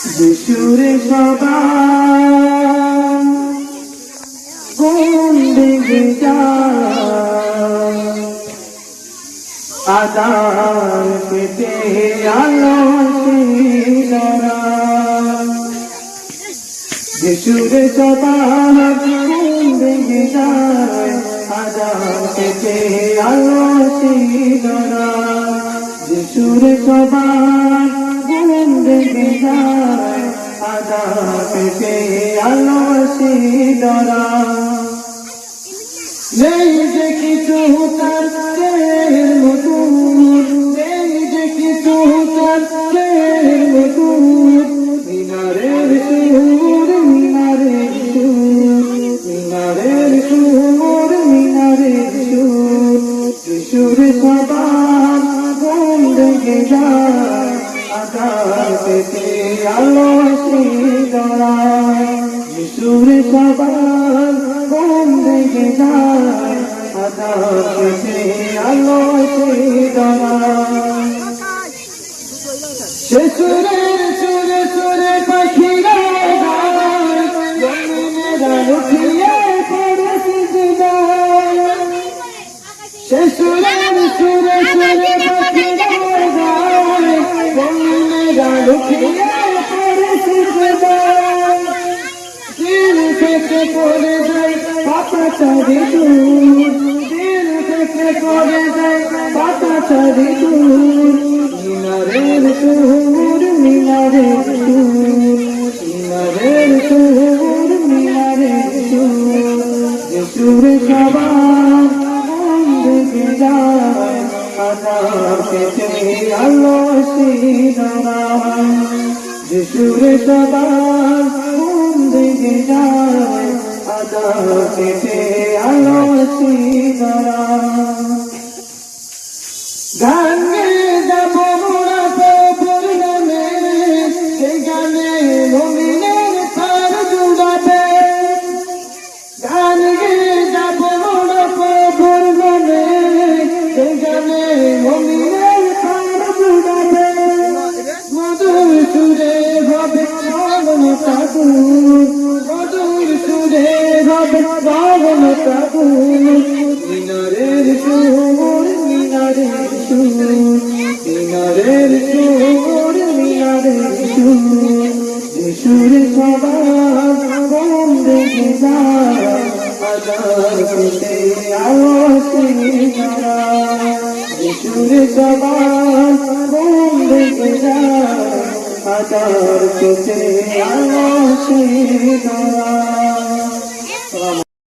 সুরে সবাই ঘুম ভেঙে আদার পেটে আলো যিশুরে সবার ঘুম ভেঙে যায়। আদার পেটে আলো যিশুরে সবার পেটে আলো শিলরা। নেই যে কিছু তার মতন কিছু তার মতন মিনারের সুর মিনারের সুর মিনারের সুর মিনারের সুর। কিশোর সবার ডেকে যায় পেতে আলো শ্রীদরায় কিশোর সবার ঘুম ডেকে যায় আলো সে সুরে থেকে পড়ে যায় পাতা চারি দূর দিল থেকে পড়ে যায় পাতা চারি দূর মিনারের সুর মিনারের সুর যায় আদার পেটে মিনারের সুর মিনারের সুর। সুরে সবার গম দেখে আলোসি সবার গম দেখে আদার